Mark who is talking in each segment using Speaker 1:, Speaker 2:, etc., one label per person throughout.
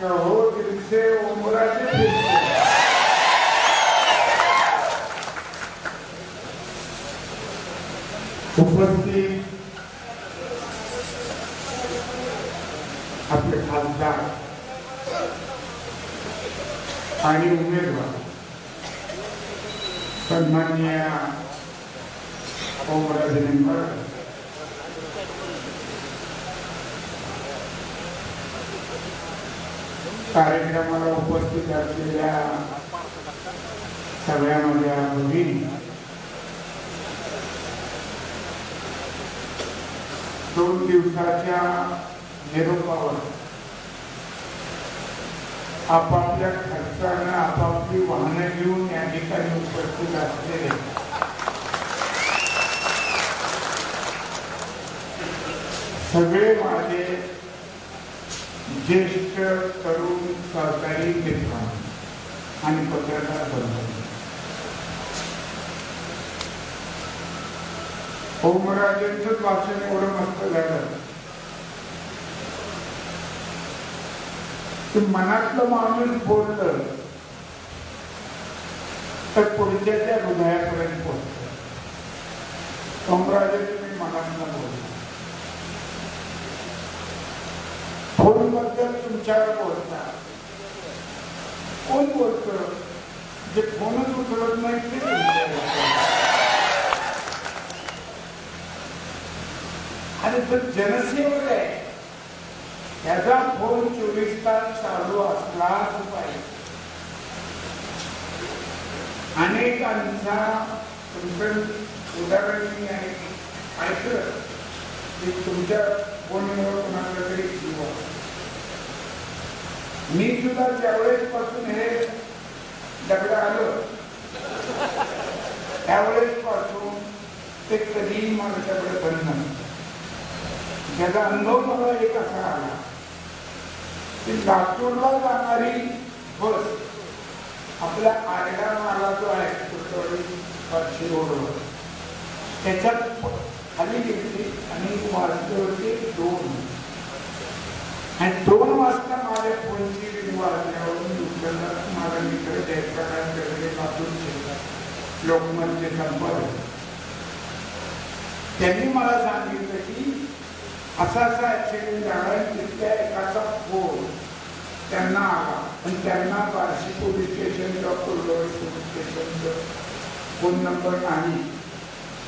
Speaker 1: कहो दिल उमराचे दिल उपस्थित आपले खासदार आणि उमेदवार सन्माननीय ओमराजे सगळ्या माझ्या भगिनी दोन दिवसाच्या निरोपावर आपापल्या खर्चानं आपापली वाहनं घेऊन या ठिकाणी उपस्थित असलेले सगळे माझे ज्येष्ठ तरुण सहकारी मित्र आणि पत्रकार बंधू. ओमराजेंचं भाषण एवढं मस्त झालं. की मनातलं माणूस बोललं तर पुढच्याच्या हृदयापर्यंत पोहोचत ओमराजेंचं मी मनातलं बोललो फोनबद्दल तुमच्यावर बोलता. कोण बोलत? जे फोनच उचलत नाही ते तुमच्या आणि तो जनसेवक आहे. त्याचा फोन चोवीस तास चालू असलाच पाहिजे. अनेकांचा तुमचं उदाहरण मी आहे. ऐकलं. की तुमच्या फोनवर कोणाला तरी जीव मी सुद्धा ज्यावेळेस पासून हे दगड आलो त्यावेळेस पासून ते कधीही माझ्याकडे बंद नसतं त्याचा अनुभव मला एक असा आला. की लातूरला जाणारी बस आपल्या आरडा माला जो आहे कुठेतरी पाचशे रोडवर त्याच्यात खाली घेतली आणि वाजल्यावरती दोन. आणि दोन वाजता माझ्या फोनची रिंग वाजल्यावरून दुसऱ्यांदा माझा मित्र जयप्रकाशकडे लातूर शेतात लोकमतचे नंबर त्यांनी मला सांगितलं की असा असा ऍक्सिडेंट झाला आणि तिथल्या एकाचा फोन त्यांना आला. आणि त्यांना बार्शी पोलीस स्टेशन किंवा कुर्डवाडी पोलीस स्टेशनचं फोन नंबर नाही.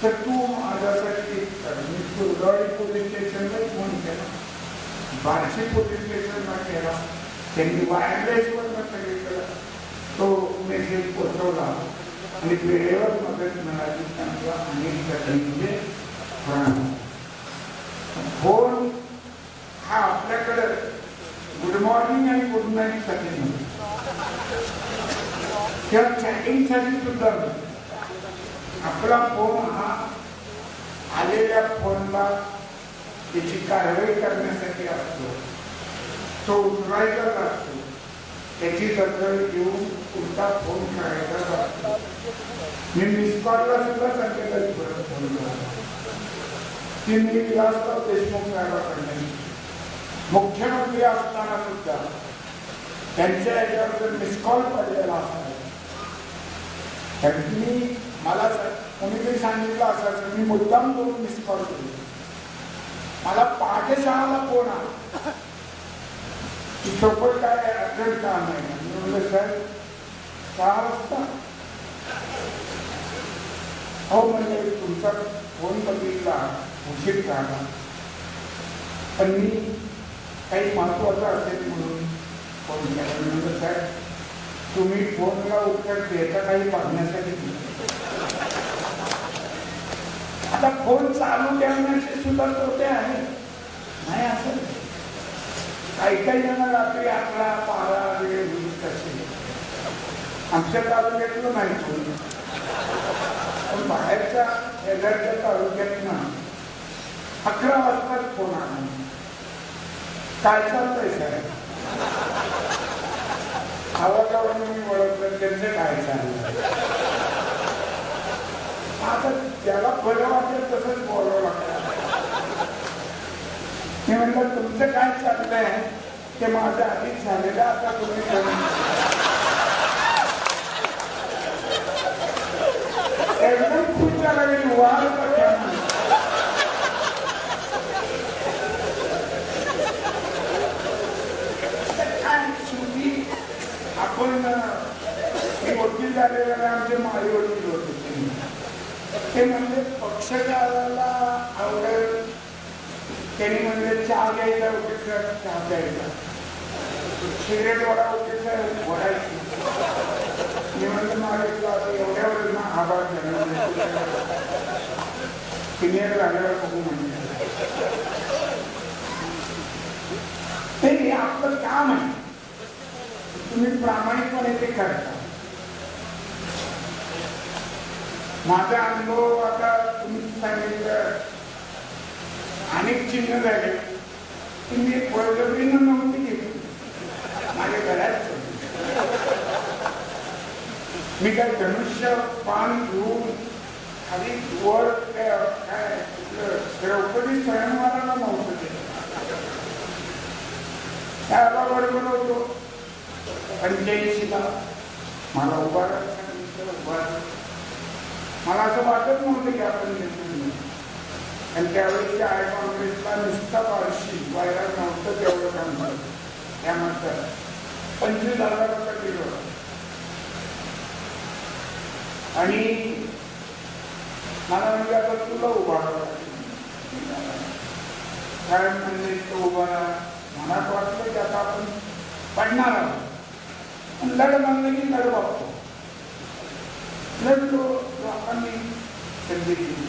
Speaker 1: तर तू माझ्यासाठी मी कुर्डवाडी पोलीस स्टेशनला फोन केला. बार्शी पोलीस स्टेशनला केला. त्यांनी वायरलेसवर सांगितलं तो मेसेज पोचवला. आणि वेळेवर मदत मिळाली. त्यांना अनेक प्राण फोन हा आपल्याकडे गुड मॉर्निंग आणि गुड नाईटसाठी नव्हता. त्या चॅटिंगसाठी सुद्धा आपला फोन हा आलेल्या फोनला त्याची कारवाई करण्यासाठी असतो. तो उचलायचा लागतो. त्याची दखल घेऊन पुढचा फोन करायचा लागतो. मी मिस कॉलला सुद्धा संकेताची परत फोन ती मी विलासराव देशमुख साहेबांकडे मुख्यमंत्री असताना सुद्धा त्यांच्या याच्यावर जर मिस पडलेला तर मी मला स- कोणीतरी सांगितलं असायचं मी मुद्दाम करून मिस कॉल. मला पहाटे सहाला फ़ोन आला? की काय अर्जंट काम आहे? म्हणलं, साहेब, सहा वाजता. हो, म्हणजे तुमचा फ़ोन बघितला उशीर झाला पण मी काही महत्वाचं असेल म्हणून फोन केला. मी म्हणलं साहेब तुम्ही फोनला उत्तर देता काही बघण्यासाठी आता फोन चालू ठेवण्याचे सुद्धा तोटे आहे नाही असं काही काही जण रात्री अकरा बारा वेळ होईल तसे. आमच्या तालुक्यातलं नाही फोन पण बाहेरच्या शेजारच्या तालुक्यात ना अकरा वाजताच फोन आला. काय चाललंय साहेब? आवाजावरून मी ओळखलं त्यांचं काय चाललंय? आता त्याला बरं वाटेल तसंच बोलावं लागतं. मी म्हटलं तुमचं काय चाललंय? ते माझं आधीच झालेलं आता तुम्ही एकदम खुश झाला की वाढ करताना. तर काय शेवटी आपण मी वकील झालेला नाही, आमचे माळी वकील होते. ते. ते म्हणजे पक्षकाराला आवडेल. त्यांनी म्हणजे चहा घ्यायचा वकील साहेब चहा द्यायचा सिगरेट वाला वकील साहेब वडायची. मी म्हणजे मागितलं आता एवढ्या वेळेस आभार सिनियर म्हणजे झाल्यावर बघू म्हणजे ते आपलं काम आहे तुम्ही प्रामाणिकपणे ते करता. माझा अनुभव आता तुम्ही सांगितलं. अनेक चिन्ह झाले. तुम्ही मी बळजबरीनं नव्हती घेतली माझ्या घरात मी काय धनुष्य पान घेऊन खाली वर काय द्रौपदी स्वयंवराला नव्हतं ते त्याला बरोबर होतो पंच्याऐंशीला मला उभा राहायला सांगितलं, उभा राहा. मला असं वाटत नव्हतं की आपण निर्णय घेऊ. आणि त्यावेळी आय काँग्रेसला नुसता वार्षिक व्हायला नव्हतं तेवढं काम झालं त्यानंतर पंचवीस हजाराचा किलो. आणि मला म्हणजे आता तुला उभा लागेल. काय म्हणजे तो उभा मनात वाटलं की आता आपण पडणार आहोत. पण लढ म्हणलं की लढ वागतो. लढलो लोकांनी संधी दिली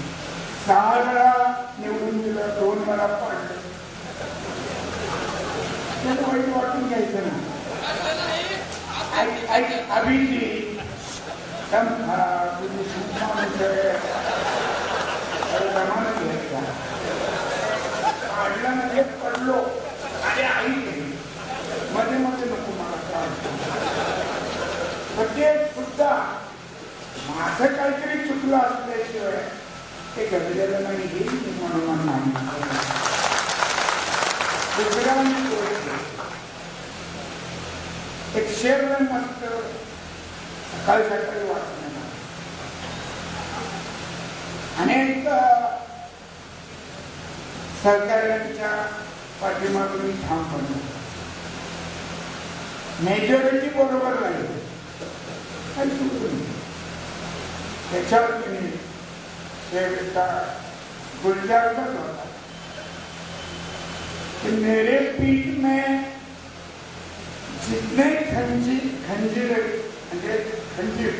Speaker 1: सहा वेळा निवडून दिलं दोन वेळा पाडलं त्याला वाईट वाटून घ्यायचं ना ऐक ऐक अभिजी दम खा तुझी सूक्ष्म माणूस माझं काहीतरी चुकलं असल्याशिवाय ते घडलेलं नाही हे मी म्हणून नाही एक शेर मस्त सकाळी सकाळी वाचलं अनेक सरकारांच्या पाठीमागून मी ठाम पडलो. मेजॉरिटी बरोबर नाही काही चुकलं गुलजारच होता कि मेरे पीठ में जितने खंजी खंजीर खंजीर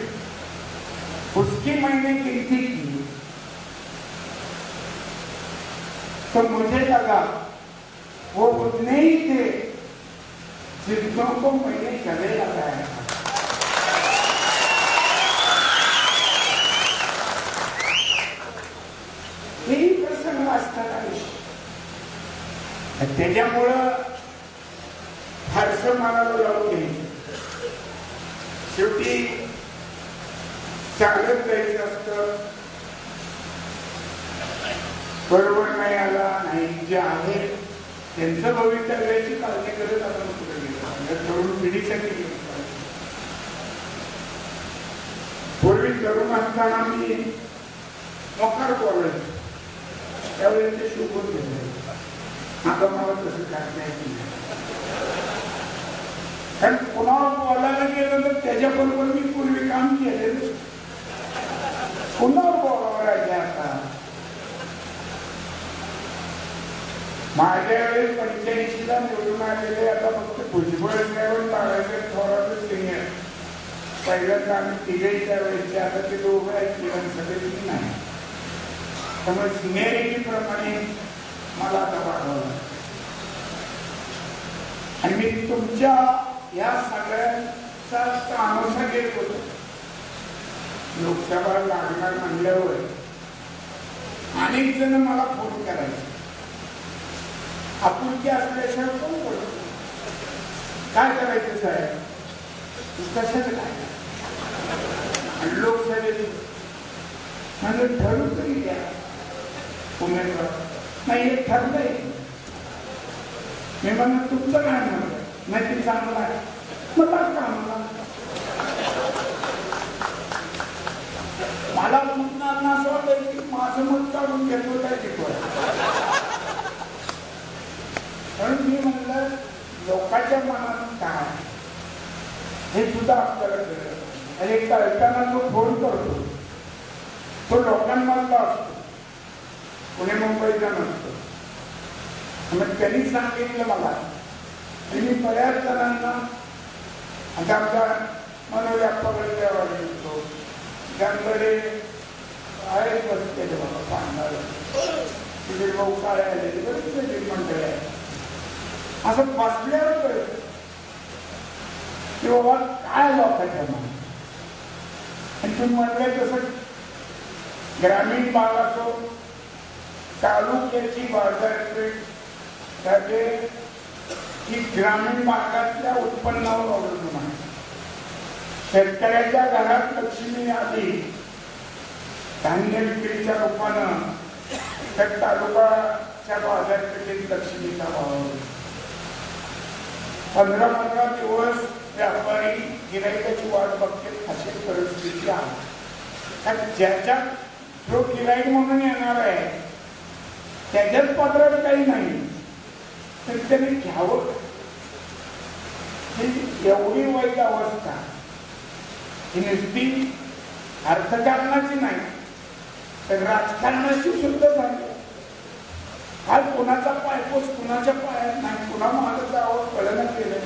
Speaker 1: उसकी मैंने गिनती की। तो मुझे लगा, वो उतने ही थे जिनको को मैंने गले लगाया था त्याच्यामुळं फारसं मनाला लावून घ्यायचं शेवटी चालत जायचं असतं. बरोबर नाही आला नाही जे आहे त्यांचं भवितव्याची काळजी करत आपण कुठे गेलो. तरुण पिढीसाठी गेलो. पूर्वी तरुण असताना मी मोकार बोलायचो त्यावेळी ते शुभ होते. आता मला तसं काय नाही कारण कुणावर बोलायला गेलं तर त्याच्या बरोबर मी पूर्वी काम केलेलं कुणावर बोलावं राहिले आता? माझ्या वेळेस पंच्याऐंशीला निवडून आलेले आता फक्त भुजबळ ड्रायव्हर बाळासाहेब थोरात सिनियर पहिल्यांदा आम्ही तिघेही त्यावेळेचे आता ते दोघं आहेत विधानसभेची नाही. त्यामुळे सिनियरिटी प्रमाणे मला आता वाढवलं आणि मी तुमच्या या सगळ्यांचा तानोसा गेट होतो. लोकसभा लागणार म्हणल्यावर अनेक जण मला फोन करायचे. आपुलकी असल्याशिवाय कोण बोलतो काय करायचं साहेब? कशाच काय? लोकसभेने म्हणजे ठरू तरी द्या. उमेदवार. नाही हे ठरलंय. मी म्हणत तुमचं काय म्हणत नाही ती चांगला आहे मला टाक कामाला मला म्हणणार ना असं वाटतं की माझं मत काढून घेतो काय शिकवाय म्हणून मी म्हणलं लोकांच्या मनात काय हे सुद्धा आपल्याला कळलं. आणि कळताना जो फोन करतो तो लोकांमधला असतो. पुणे मुंबईचा नसतो. मग त्यांनी सांगितलं मला आणि मी बऱ्याच जणांना आता आमच्या मनोव्यापाकडे द्यावा येतो. त्यांकडे आहे बसलेले बाबा सांगणार तिथे भाऊ काय आलेले बरेच सगळे मंडळी आहे असं बसल्यावर कळत की बाबा काय लोकांच्या मनात. आणि तुम्ही म्हणलं तसं ग्रामीण भाग असो तालुक्याची बाजारपेठ त्याचे ही ग्रामीण भागातल्या उत्पन्नावर अवलंबून आहे. शेतकऱ्याच्या घरात लक्ष्मी आली धान्य विक्रीच्या रूपानं तर तालुकाच्या बाजारपेठेत लक्ष्मीचा भाव पंधरा पंधरा दिवस व्यापारी गिरायकाची वाट बघते अशी परिस्थिती आहे. ज्याच्यात जो गिराईक म्हणून येणार आहे त्याच्याच पात्रात काही नाही. तर त्याने घ्यावं ही एवढी वाईट अवस्था. ही नुसती अर्थकारणाची नाही तर राजकारणाची सुद्धा झाली. आज कुणाचा पायपोस कुणाच्या पायात नाही कुणा मागं जावं कळलं केलं.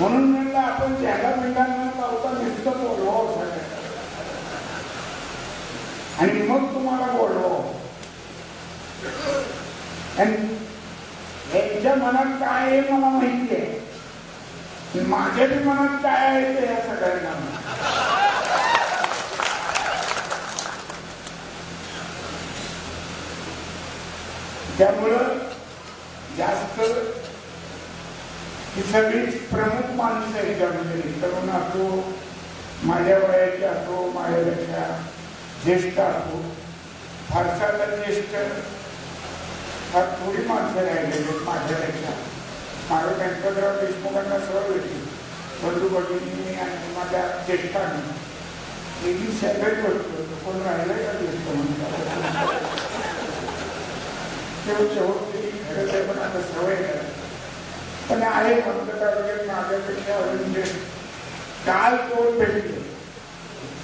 Speaker 1: म्हणून म्हणलं आपण ज्याला मिळणार लावता नुसतं बोलवा सगळ्या आणि मग तुम्हाला बोलवा आणि यांच्या मनात काय आहे मला माहिती आहे? माझ्या बी मनात काय आहे ते या सगळ्यांना त्यामुळं जास्त ही सगळी प्रमुख माणसं आहे त्यामध्ये तरुण असो माझ्या वयाचे असो माझ्यापेक्षा ज्येष्ठ असो फारसा ज्येष्ठ फार थोडी माणसं राहिलेली माझ्यापेक्षा. माझ्या गणपतराव देशमुखांना सहज होती बंधू भगिनी आणि माझ्या ज्येष्ठांनी ही सगळी गोष्ट कोण राहिलं का ज्येष्ठ म्हणतात तेव्हा पण आता सवय पण आहे म्हणतात वगैरे माझ्यापेक्षा अजून जे काल कोण भेटले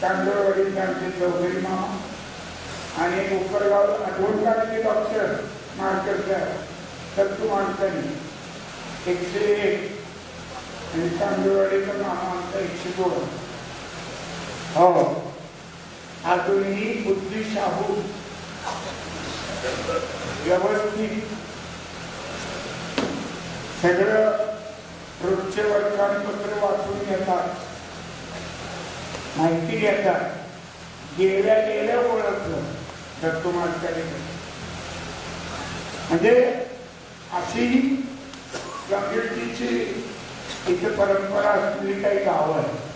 Speaker 1: चांदोरवाडी आमचे चौधरी मामा आणि उपरगाव आठवण काढले डॉक्टर मार्केटच्या सत्तू माणसांनी एकशे एक आणि तांदूळवाडीचा मामा आमचा एकशे दोन हो. अजूनही बुद्धी शाहू. व्यवस्थित. सगळं रोजचे वर्तमानपत्र वाचून घेतात. माहिती घेतात. गेल्या गेल्या ओळखलं. दत्तू मास्टरी म्हणजे अशी कम्युनिटीची इथे परंपरा असलेली काही गावं आहे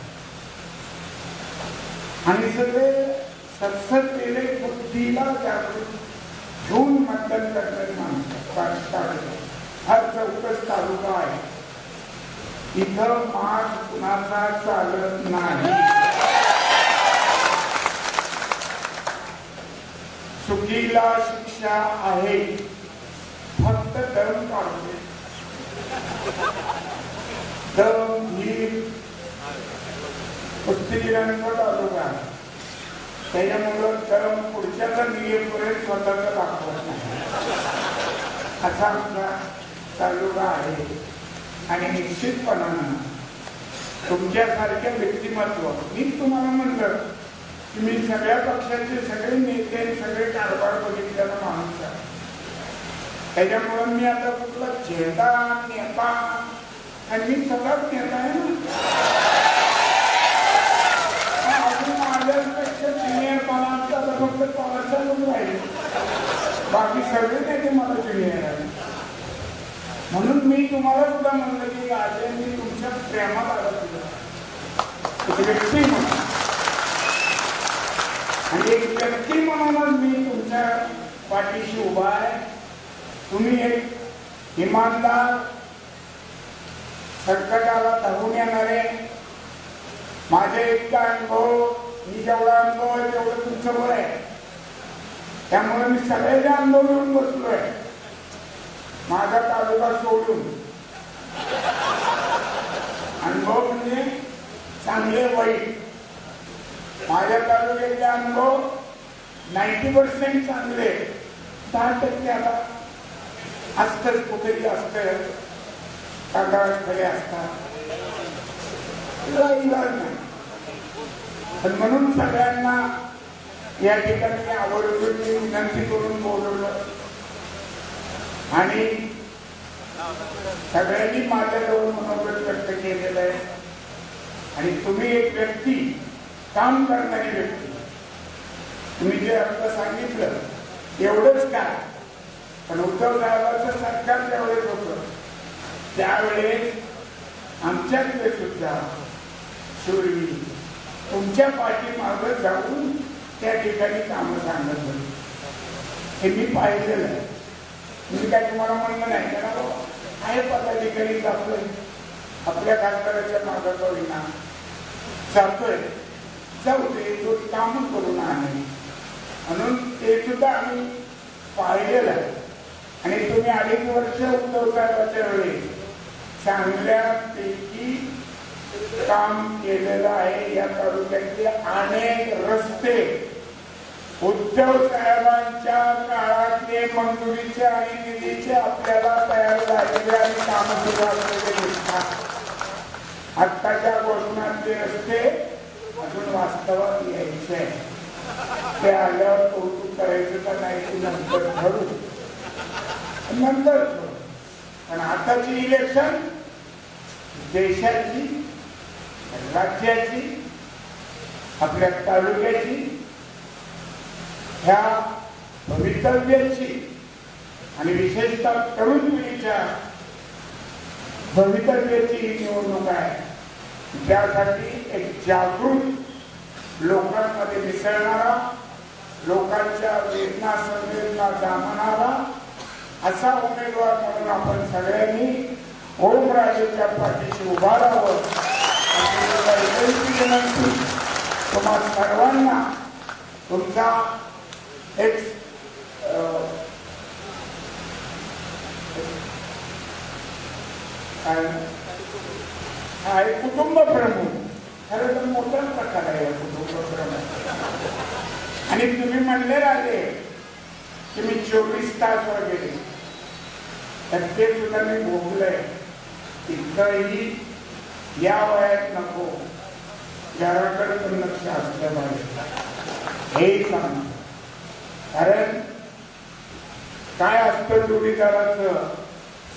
Speaker 1: आणि सगळे सत्सतेने बुद्धीला जागृत घेऊन मतदान करणारी माणसं राजकारणी हा चौकस तालुका आहे. इथं मास कुणाचा चालत नाही. चुकीला शिक्षा आहे. फक्त धर्म दम काढते नीर धीर कुस्तीगिरांचा तालुका आहे. त्याच्यामुळं दम पुढच्याचा नियमपर्यंत स्वतःचा दाखवत नाही असा आमचा तालुका आहे. आणि निश्चितपणानं तुमच्यासारख्या व्यक्तिमत्व मी तुम्हाला म्हणलं की मी सगळ्या पक्षाचे सगळे नेते सगळे कारभार बघितलेला माणूस आहे. त्याच्यामुळं मी आता कुठला झेंडा नेता आणि मी सगळाच नेता आहे ना अजून माझ्यापेक्षा सिनियर पणाचा आता फक्त पवारचा लोक राहिले बाकी सगळे नेते मला सिनियर आहे म्हणून मी तुम्हाला सुद्धा म्हणलं की राजे मी तुमच्या प्रेमात आला व्यक्ती म्हणून आणि एक व्यक्ती म्हणूनच मी तुमच्या पाठीशी उभा आहे तुम्ही एक इमानदार संकटाला धावून येणारे माझे इतका अनुभव मी जेवढा अनुभव आहे तेवढं तुमचं बरं आहे. त्यामुळे मी सगळ्याचे अनुभव घेऊन बसलोय. माझा तालुका सोडून. अनुभव म्हणजे चांगले वाईट माझ्या तालुक्यातले अनुभव नाईन्टी पर्सेंट चांगले. दहा टक्के आता असतंच कुठेही असतं कागदावर असतात. तिला इलाज नाही. पण म्हणून सगळ्यांना या ठिकाणी आवर्जून मी विनंती करून बोलवलं. आणि सगळ्यांनी माझ्याजवळ मनोगत व्यक्त केलेलं आहे. आणि तुम्ही एक व्यक्ती काम करणारी व्यक्ती. तुम्ही जे अर्थ सांगितलं एवढंच काय? पण उद्धव साहेबांचं सरकार त्यावेळेस होतं. त्यावेळेस आमच्याकडे सुद्धा शूरवी तुमच्या पाठीमागं जाऊन त्या ठिकाणी कामं सांगत होते. हे मी पाहिलेलं आहे. मी काय तुम्हाला म्हणणं नाही कारण हो, आहे पदाधिकारी जातोय. आपल्या खासदाराच्या मागं तो विना जातोय. जाऊ दे तो काम करून आहे म्हणून ते सुद्धा आम्ही पाहिलेलं आहे. आणि तुम्ही अडीच वर्ष उद्धव वेळी चांगल्यापैकी काम केलेलं आहे या तालुक्यातले अनेक रस्ते उद्धव साहेबांच्या काळातले मंजुरीचे आणि निधीचे आपल्याला तयार झालेले आणि काम सुरू असलेले दिसतात. आत्ताच्या घोषणातले रस्ते अजून वास्तवात यायचे ते आल्यावर कौतुक करायचं का नाही ते नंतर ठरू नंतर. पण आताची इलेक्शन देशाची राज्याची आपल्या तालुक्याची ह्या भवितव्याची आणि विशेषतः तरुण पिढीच्या भवितव्याची ही निवडणूक आहे. त्यासाठी एक जागृत लोकांमध्ये मिसळणारा लोकांच्या वेदना संवेदना जाणणारा असा उमेदवार म्हणून आपण सगळ्यांनी ओमराजेच्या पाठीशी उभा राहावं विनंती तुम्हा सर्वांना तुमचा एक काय? हा एक कुटुंब प्रमुख खरं तर मोठा प्रकार आहे कुटुंब प्रमुख आणि तुम्ही म्हणले राहिले की मी चोवीस तास वगैरे तर ते सुद्धा मी भोगलंय. इतकंही या वयात नको. घराकडे पण लक्ष असलं पाहिजे. हे सांग कारण. काय असतं जोडीदाराचं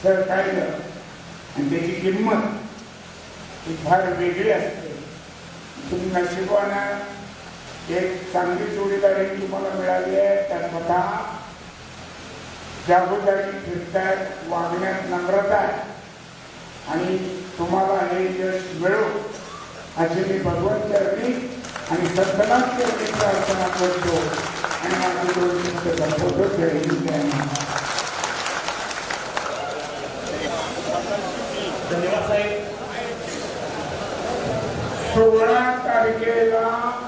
Speaker 1: सहकार्य आणि त्याची किंमत ही फार वेगळी असते. तुम्ही नशिबानं एक चांगली जोडीदारी तुम्हाला मिळाली आहे. त्या स्वतः जागोजागी फिरतायत वागण्यात नम्रता आहे आणि तुम्हाला हे यश मिळो अशी मी भगवंत चरणी आणि सद्गणात चरणी प्रार्थना करतो. आणि माझी दोन मिनिटं संपवतो.
Speaker 2: धन्यवाद साहेब.
Speaker 1: सोळा तारखेला